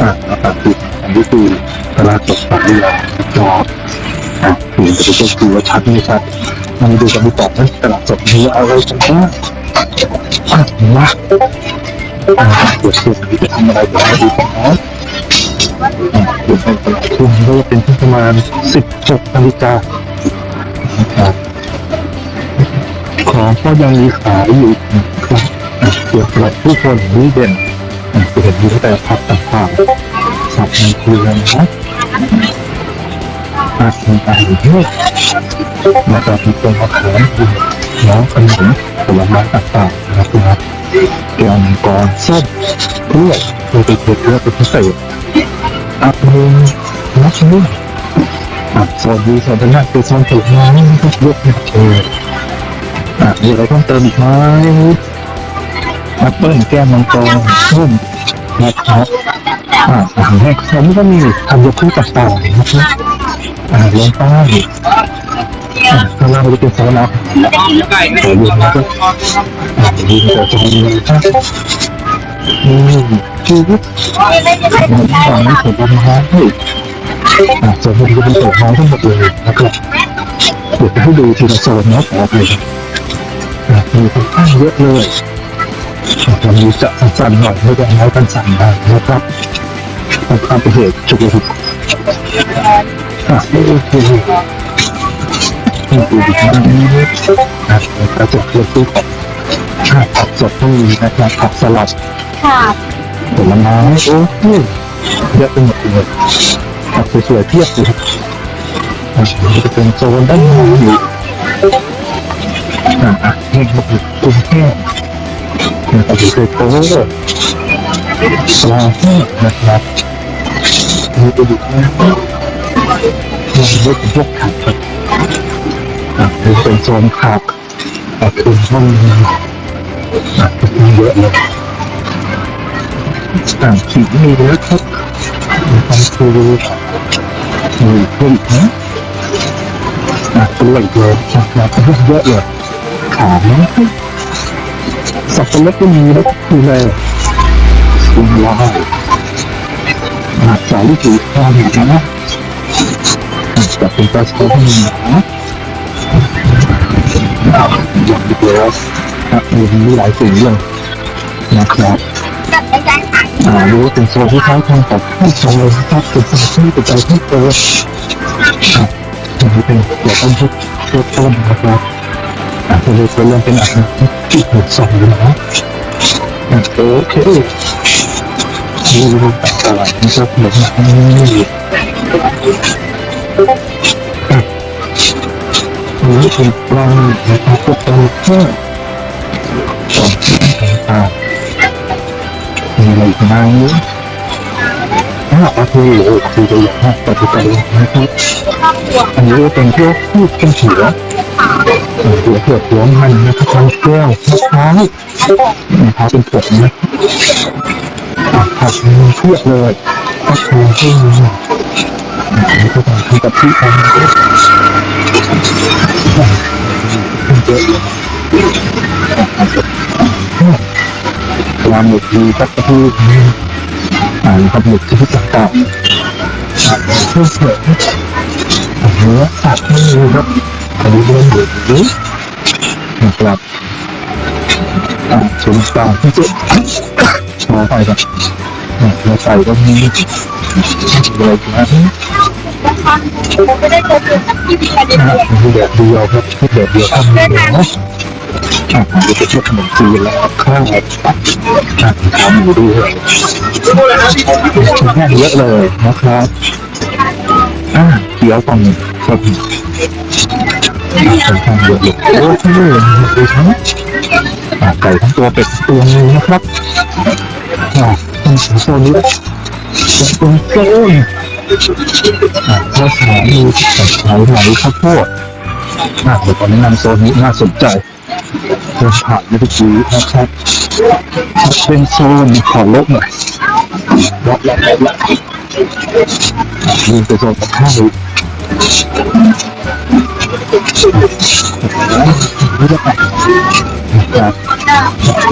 อ่านะครับคืออันนี้คือตลาดสดสายเราจอดอะเปลี่ยนจะเป็นตัวคือว่าชัดไม่ชัดมาดูกันดีกว่าว่าตลาดสดมีอะไรกันบ้างอะมาอ่าเดี๋ยวคือจะทำอะไรเดี๋ยวมาดูกันนะเดี๋ยวเป็นตลาดทุ่งก็จะเป็นที่ประมาณ16นาฬิกาครับของก็ยังมีขายอยู่ครับเกี่ยวกับผู้คนนี้เด่น จะเห็นมีตั้งแต่ผักต่างๆสับในครัวนะอาหารอาหารเยอะนะครับมีตรงอาหารน้องขนมผลไม้ต่างๆนะครับแกงมังกรส้มกล้วยโรตีเผือเลือเป็นพิเศษอัพเดทนักเรียนอะสวัสดีสวัสดีนะคือชอนถูกไม้นะครับยกให้เธออะมีอะไรเพิ่มเติมอีกไหมแอปเปิ้ลแก้วมังกรส้ม นะครับอะอาหารแห้ผมก็มีทำยกคู่ต่างๆนะครับอ่าลงใต้ข้างล่างมันจะเป็นโซนอาหารเดี๋ยวดูนะครับอะดูแต่จะมีนะครับอืมคือมันตอนนี้ผมทำงานให้อะส่วนผมก็เป็นตัวท้องทั้งหมดเลยนะครับเดี๋ยวจะให้ดูทีละโซนนะขอไปอะมีคนข้างเยอะเลย วันนี้จะสั้นหน่อยไม่ได้น้อยกันสั่นได้นะครับต้องข้ามไปเหตุฉุกเฉินอะนี่คือนี่คือดิฉันะกระจกเลือดตู้ของอะผักสดก็มีนะครับผักสลัดค่ะผลไม้โอ้โหเยอะไปหมดเลยผักสวยๆเพียบเลยมันจะเป็นโซนด้านในอยู่อะอะแห้งหมดกุ้งแห้ นะครับหรือเคยโต้ปลาแห้งนะครับมีกระดูกนะมีเยอะพวกผักครับอะนี่เป็นโซนผักอะคือห้องอะมีเยอะเลยต่างขีดมีแล้วครับมีความคือมีเพิ่มนะอะกล้วเยอะนะครับเยอะเลยขานะ สับปะรดก็มีนะคืออะไรคุณว้าวอะสาลิจูทองอีกนะอะจะเป็นปลาสลิดมีนะอ่อย่างเดียวอะมีมีหลายสิ่งเลยนะครับกับในการขายอ่ารู้ว่าเป็นโซนที่เขาทำกับผู้ชมเลยนะครับเป็นโซนที่เป็นใจที่เปิดอะอันนี้เป็นเกี่ยวกับพวกพวต้นนะครับอะเป็นเลยเป็นเรื่องเป็นอา หารที่ถูกสองอยู่นะโอเคดูดูตลาดนะครับเหมือนนี่นี่เป็นปลานะครับพวกปลาแห้ต่างๆมีอะไรอีกไหมอ่า โอเคโอ้คือตัวอย่างมากปัจจุบันนะครับอันนี้เป็นพวกพืชเป็นหัวเออหัวเผือกหัวมันนะครับมันแก้วมะพร้าวมะพร้าเป็นผงนะอะผักมีเพียบเลยก็คือที่มีอันนี้ก็ต้องทำกับที่ทำด้วยอะเยอะเลยอะปลาหมึกมีก็คือ อ่านกับหมึกชนิดต่างๆอะเพื่อเสริมเนื้อสัตว์ไม่มีครับอันนี้เป็นเดือดนี้นะครับอ่าชุนตาที่จะขอไปครับเนี่ยเราใส่ก็มีอะไรกันะผมไม่ได้เจอเจอที่มีประเด็นเดียวเดียวครับเดียวทำเดียวนะ อ่าเดี๋ยวจะเชื่อขนมจีนแล้วข้าวอ่ากทำดูเลยชิ้นแรกเยอะเลยนะครับอ่าเดี๋ยวก่อนครับค่อนข้างเยอะเลยโอ้ที่นี่ดูทั้งไก่ทั้งตัวเป็ดตัวนึงนะครับอ่าต้องถึงโซนนี้เป็นโซนอ่าข้าวสารมีไหลไหลข้าวโพดอ่าเดี๋ยวขอแนะนำโซนนี้น่าสนใจ เดินผ่านเมื่อกี้นะครับเป็นโซนขอลบหน่อยลบลบลบลบอ่ายืนเป็นโซนกับข้าวอีกนี่ก็แต่นะครับ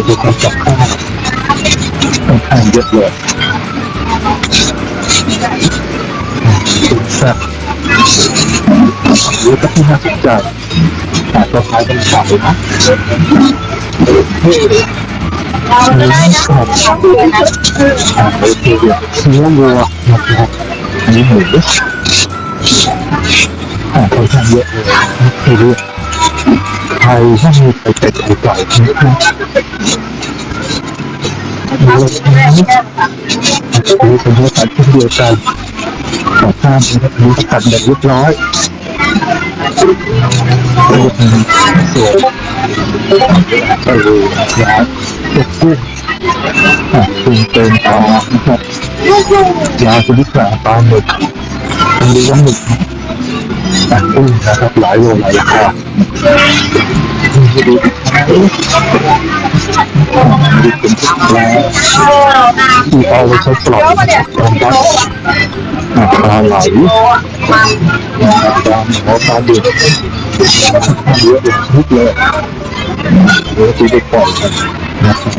ดูการจับข้าวค่อนข้างเยอะเลยแซ่บหรือก็ที่น่าสนใจ แต่ก็คล้ายกันเก่านะเราจะได้นะเลยนะอ่าโอเคเดี๋ยวเนื้อวัวนะครับอันนี้หมูอ่าค่อนข้างเยอะเลยไม่รู้ไทยถ้ามีไก่เป็ดไก่ไก่นะครับมีรสชาตินี่เป็นเนื้อสัตว์เช่นเดียวกันขอข้ามนะครับนี้ตัดแบบเรียบร้อย รียบร้อยสวยเออยาตกกุ้งอะกุ้งเต็มตานะครับยาชนิดกลาปลาหมึกเป็นดีว่าหมึกอะกุ้งนะครับหลายโลหลายราคาดูดูดู เป็นปลาที่เอาไว้ใช้ปลอยตอนดักอะปลาไหลนะครับปลาหมอปลาดุกเยอะเลยทุกเลยเดี๋ยวจะไปปล่อยกันนะครับ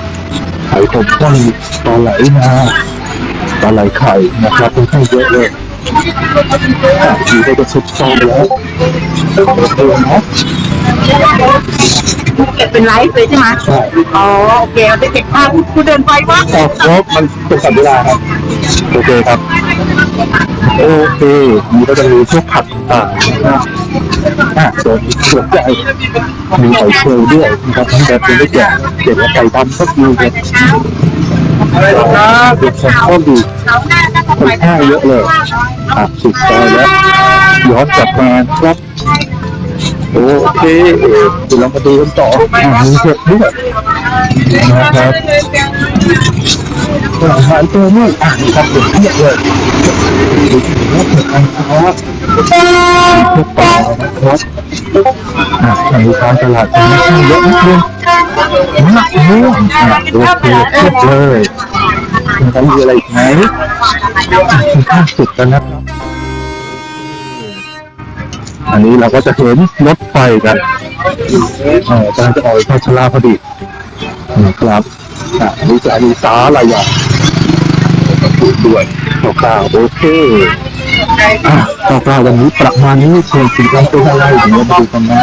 ไข่ผมก็มีปลาไหลนาปลาไหลไข่นะครับค่อนข้เยอะเลยอยู่ได้ก็สุดซองแล้วเออเนาะ เก็บเป็นไลฟ์เลยใช่ไหมใช่ อ๋อโอเคเราจะเก็บภาพผู้เดินไปว่าอ๋อเพราะมันเป็นสัญเวลาครับ โอเคครับ โอเคมีก็จะมีพวกผักต่างๆนะครับอะส่วนสนใจมีหอยเชลล์ด้วยนะครับทั้งแบบเป็นได้แก่เด็ดและไก่ดำก็มีเนี่ยเด็กคนก็ดีเขาหน้าจะค่อนข้างเยอะเลยอะสุดซอยแล้วย้อนกลับมาครับ โอเคเดี๋ยวเรามาดูกันต่ออะมีเห็ดด้วยนะครับอาหารตัวนี้อะครับเด็ดเทียบเลยดูถึงว่าเผ็ดอันครับพวกปลานะครับอะในตามตลาดจะไม่ค่อยเยอะนิดนึงมะม่วงอะโอเคเทียบเลยมันมีอะไรอีกไหมอะข้างสุดแล้วนะครับ อันนี้เราก็จะเห็นรถไฟกันเออกำลังจะออกไปเข้าชลาพอดีนะครับอะนี่จะมีสาอะไรอย่างด้วยคร่าวๆโอเคอะคร่าวๆวันนี้ประมาณนี้เชิญสินค้าตัวอะไรเดี๋ยวมาดูกันนะ